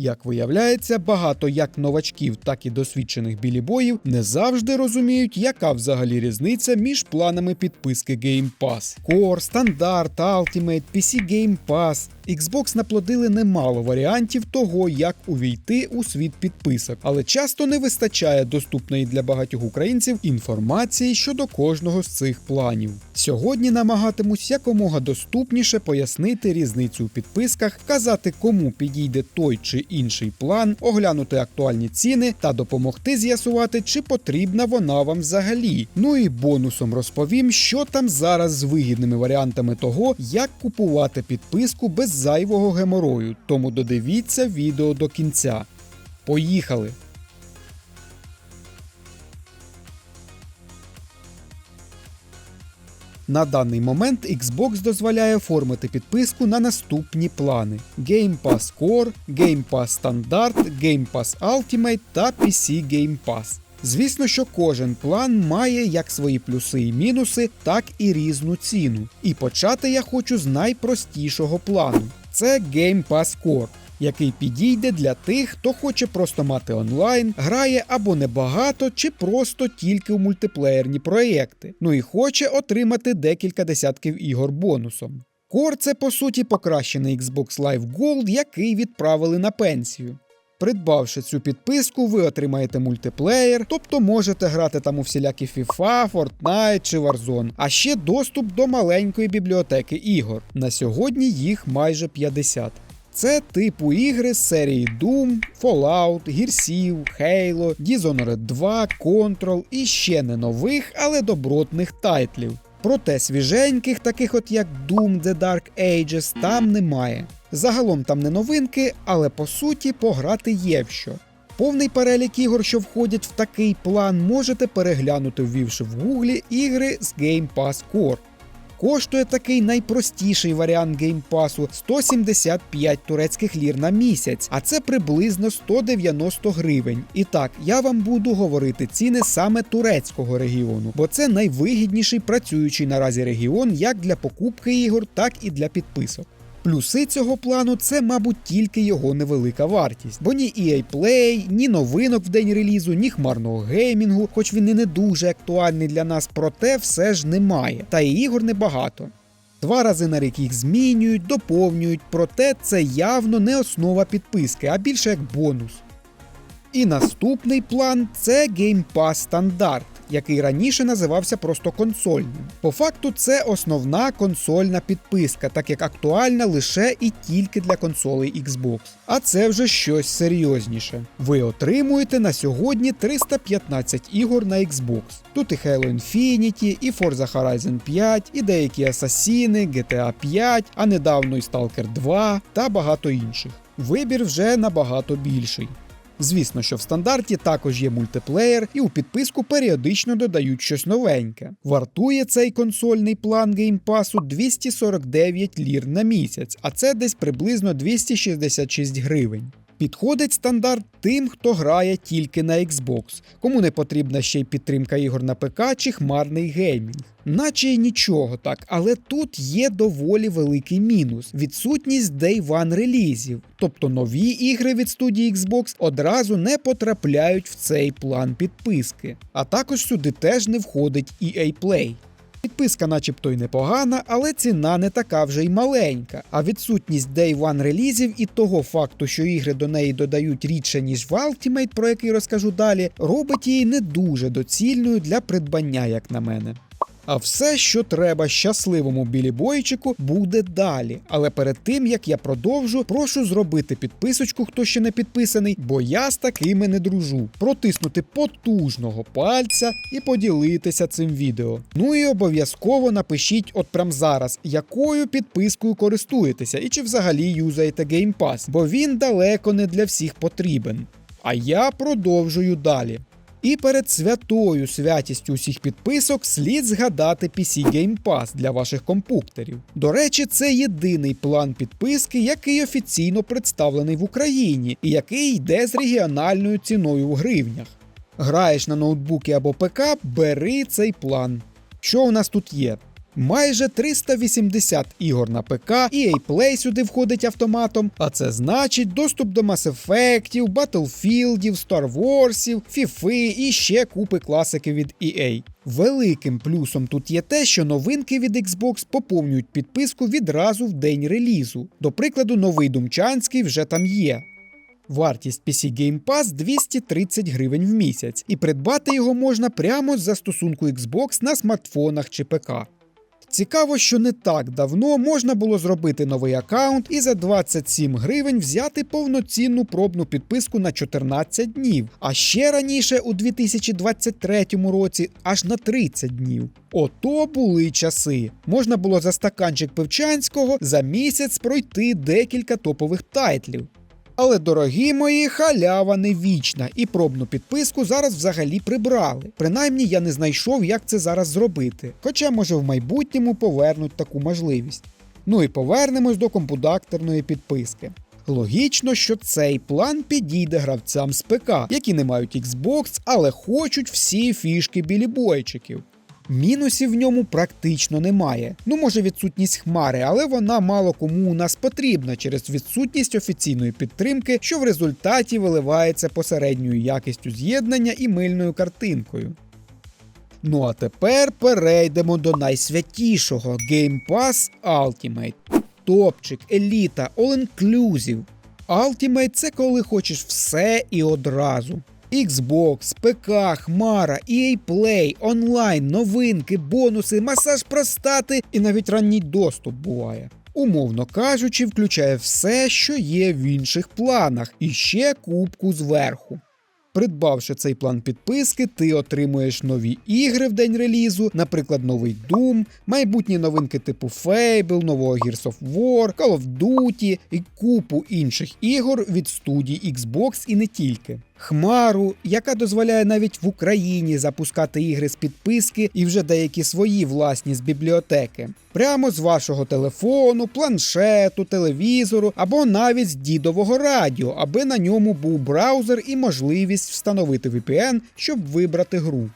Як виявляється, багато як новачків, так і досвідчених білібоїв не завжди розуміють, яка взагалі різниця між планами підписки Game Pass. Core, Стандарт, Ultimate, PC Game Pass. Xbox наплодили немало варіантів того, як увійти у світ підписок, але часто не вистачає доступної для багатьох українців інформації щодо кожного з цих планів. Сьогодні намагатимусь якомога доступніше пояснити різницю у підписках, вказати, кому підійде той чи інший план, оглянути актуальні ціни та допомогти з'ясувати, чи потрібна вона вам взагалі. Ну і бонусом розповім, що там зараз з вигідними варіантами того, як купувати підписку без зайвого геморою. Тому додивіться відео до кінця. Поїхали! На даний момент Xbox дозволяє оформити підписку на наступні плани: Game Pass Core, Game Pass Standard, Game Pass Ultimate та PC Game Pass. Звісно, що кожен план має як свої плюси і мінуси, так і різну ціну. І почати я хочу з найпростішого плану: це Game Pass Core який підійде для тих, хто хоче просто мати онлайн, грає або небагато, чи просто тільки у мультиплеєрні проєкти, ну і хоче отримати декілька десятків ігор бонусом. Core – це по суті покращений Xbox Live Gold, який відправили на пенсію. Придбавши цю підписку, ви отримаєте мультиплеєр, тобто можете грати там у всілякі FIFA, Fortnite чи Warzone, а ще доступ до маленької бібліотеки ігор. На сьогодні їх майже 50. Це типу ігри з серії Doom, Fallout, Гірсів, Halo, Dishonored 2, Control і ще не нових, але добротних тайтлів. Проте свіженьких, таких от як Doom The Dark Ages, там немає. Загалом там не новинки, але по суті пограти є в що. Повний перелік ігор, що входять в такий план, можете переглянути, ввівши в гуглі ігри з Game Pass Core. Коштує такий найпростіший варіант геймпасу 175 турецьких лір на місяць, а це приблизно 190 гривень. І так, я вам буду говорити ціни саме турецького регіону, бо це найвигідніший працюючий наразі регіон як для покупки ігор, так і для підписок. Плюси цього плану це, мабуть, тільки його невелика вартість, бо ні EA Play, ні новинок в день релізу, ні хмарного геймінгу, хоч він і не дуже актуальний для нас, проте все ж немає, та і ігор небагато. Два рази на рік їх змінюють, доповнюють, проте це явно не основа підписки, а більше як бонус. І наступний план це Game Pass стандарт який раніше називався просто консольним. По факту, це основна консольна підписка, так як актуальна лише і тільки для консолей Xbox. А це вже щось серйозніше. Ви отримуєте на сьогодні 315 ігор на Xbox. Тут і Halo Infinity, і Forza Horizon 5, і деякі Асасіни, GTA 5, а недавно і Stalker 2 та багато інших. Вибір вже набагато більший. Звісно, що в стандарті також є мультиплеєр, і у підписку періодично додають щось новеньке. Вартує цей консольний план геймпасу 249 лір на місяць, а це десь приблизно 266 гривень. Підходить стандарт тим, хто грає тільки на Xbox, кому не потрібна ще й підтримка ігор на ПК чи хмарний геймінг. Наче й нічого так, але тут є доволі великий мінус: відсутність Day One релізів, тобто нові ігри від студії Xbox одразу не потрапляють в цей план підписки. А також сюди теж не входить EA Play. Підписка, начебто й непогана, але ціна не така вже й маленька. А відсутність Day One релізів і того факту, що ігри до неї додають рідше, ніж в Ultimate, про який розкажу далі, робить її не дуже доцільною для придбання, як на мене. А все, що треба щасливому білі бойчику, буде далі. Але перед тим як я продовжу, прошу зробити підписочку, хто ще не підписаний, бо я з такими не дружу. Протиснути потужного пальця і поділитися цим відео. Ну і обов'язково напишіть от прям зараз, якою підпискою користуєтеся і чи взагалі юзаєте Game Pass, бо він далеко не для всіх потрібен. А я продовжую далі. І перед святою святістю усіх підписок слід згадати PC Game Pass для ваших компуктерів. До речі, це єдиний план підписки, який офіційно представлений в Україні і який йде з регіональною ціною в гривнях. Граєш на ноутбуки або ПК, бери цей план. Що у нас тут є? Майже 380 ігор на ПК, EA Play сюди входить автоматом, а це значить доступ до Mass Effect, Battlefield, Star Wars, FIFA і ще купи класики від EA. Великим плюсом тут є те, що новинки від Xbox поповнюють підписку відразу в день релізу. До прикладу, новий Думчанський вже там є. Вартість PC Game Pass 230 гривень в місяць, і придбати його можна прямо з застосунку Xbox на смартфонах чи ПК. Цікаво, що не так давно можна було зробити новий аккаунт і за 27 гривень взяти повноцінну пробну підписку на 14 днів, а ще раніше, у 2023 році, аж на 30 днів. Ото були часи. Можна було за стаканчик пивчанського за місяць пройти декілька топових тайтлів. Але, дорогі мої, халява не вічна, і пробну підписку зараз взагалі прибрали. Принаймні я не знайшов, як це зараз зробити. Хоча, може, в майбутньому повернуть таку можливість. Ну і повернемось до компудакторної підписки. Логічно, що цей план підійде гравцям з ПК, які не мають Xbox, але хочуть всі фішки білібойчиків. Мінусів в ньому практично немає. Ну, може, відсутність хмари, але вона мало кому у нас потрібна через відсутність офіційної підтримки, що в результаті виливається посередньою якістю з'єднання і мильною картинкою. Ну а тепер перейдемо до найсвятішого Game Pass Ultimate. Топчик, еліта, all-inclusive. Ultimate це коли хочеш все і одразу. Xbox, ПК, Хмара, EA Play, онлайн, новинки, бонуси, масаж простати і навіть ранній доступ буває. Умовно кажучи, включає все, що є в інших планах, і ще кубку зверху. Придбавши цей план підписки, ти отримуєш нові ігри в день релізу, наприклад, новий Doom, майбутні новинки типу Fable, нового Gears of War, Call of Duty і купу інших ігор від студій Xbox і не тільки. Хмару, яка дозволяє навіть в Україні запускати ігри з підписки і вже деякі свої власні з бібліотеки, прямо з вашого телефону, планшету, телевізору або навіть з дідового радіо, аби на ньому був браузер і можливість встановити VPN, щоб вибрати гру.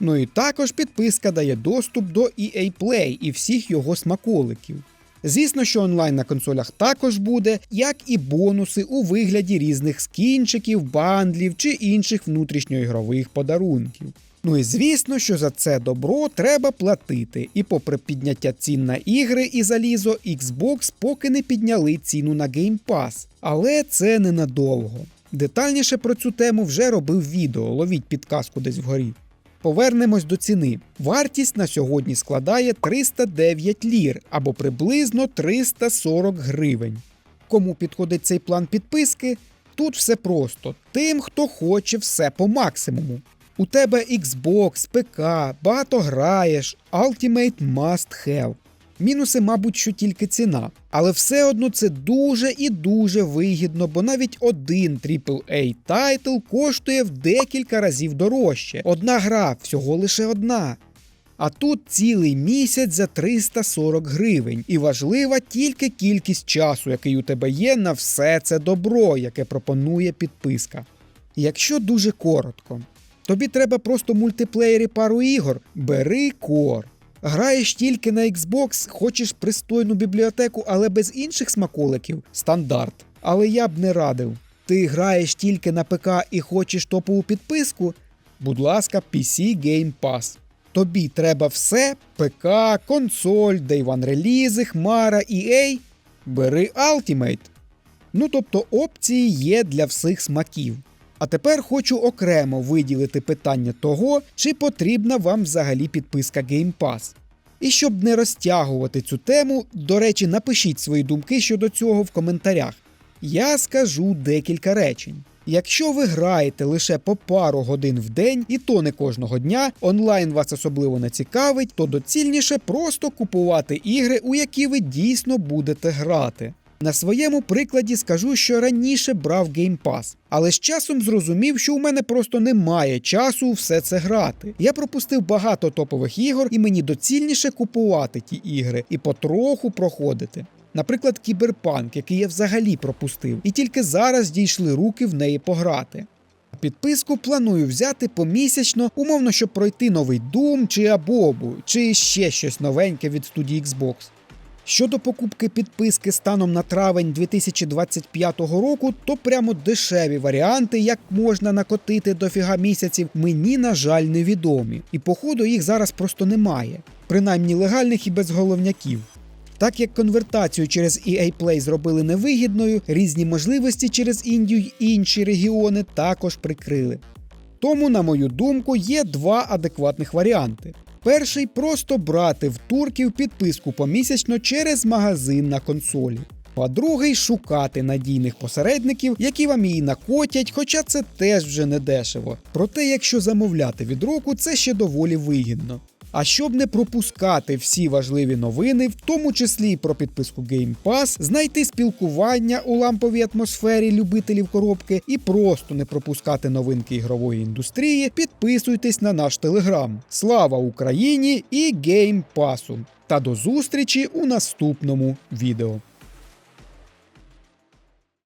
Ну і також підписка дає доступ до EA Play і всіх його смаколиків. Звісно, що онлайн на консолях також буде, як і бонуси у вигляді різних скінчиків, бандлів чи інших внутрішньоігрових подарунків. Ну і звісно, що за це добро треба платити. І попри підняття цін на ігри і залізо, Xbox поки не підняли ціну на Game Pass. Але це ненадовго. Детальніше про цю тему вже робив відео, ловіть підказку десь вгорі. Повернемось до ціни. Вартість на сьогодні складає 309 лір або приблизно 340 гривень. Кому підходить цей план підписки? Тут все просто: тим, хто хоче все по максимуму. У тебе Xbox, ПК, багато граєш, Ultimate Must Have. Мінуси, мабуть, що тільки ціна. Але все одно це дуже і дуже вигідно, бо навіть один AAA тайтл коштує в декілька разів дорожче. Одна гра, всього лише одна. А тут цілий місяць за 340 гривень, і важлива тільки кількість часу, який у тебе є на все це добро, яке пропонує підписка. Якщо дуже коротко, тобі треба просто мультиплеєрі пару ігор, бери кор. Граєш тільки на Xbox, хочеш пристойну бібліотеку, але без інших смаколиків стандарт. Але я б не радив. Ти граєш тільки на ПК і хочеш топову підписку? Будь ласка, PC Game Pass. Тобі треба все: ПК, консоль, Day One релізи, Хмара, EA. Бери Ultimate. Ну тобто опції є для всіх смаків. А тепер хочу окремо виділити питання того, чи потрібна вам взагалі підписка Game Pass. І щоб не розтягувати цю тему, до речі, напишіть свої думки щодо цього в коментарях. Я скажу декілька речень. Якщо ви граєте лише по пару годин в день, і то не кожного дня, онлайн вас особливо не цікавить, то доцільніше просто купувати ігри, у які ви дійсно будете грати. На своєму прикладі скажу, що раніше брав Game Pass, але з часом зрозумів, що у мене просто немає часу все це грати. Я пропустив багато топових ігор, і мені доцільніше купувати ті ігри і потроху проходити. Наприклад, Кіберпанк, який я взагалі пропустив, і тільки зараз дійшли руки в неї пограти. підписку планую взяти помісячно, умовно, щоб пройти новий Doom чи Абобу, чи ще щось новеньке від студії Xbox. Щодо покупки підписки станом на травень 2025 року, то прямо дешеві варіанти, як можна накотити дофіга місяців, мені, на жаль, невідомі. І походу їх зараз просто немає, принаймні легальних і без головняків. Так як конвертацію через EA Play зробили невигідною, різні можливості через Індію й інші регіони також прикрили. Тому, на мою думку, є два адекватних варіанти. Перший просто брати в турків підписку помісячно через магазин на консолі. А другий шукати надійних посередників, які вам її накотять, хоча це теж вже не дешево. Проте, якщо замовляти від року, це ще доволі вигідно. А щоб не пропускати всі важливі новини, в тому числі і про підписку Game Pass, знайти спілкування у ламповій атмосфері любителів коробки і просто не пропускати новинки ігрової індустрії, підписуйтесь на наш телеграм. Слава Україні і Pass! Та до зустрічі у наступному відео.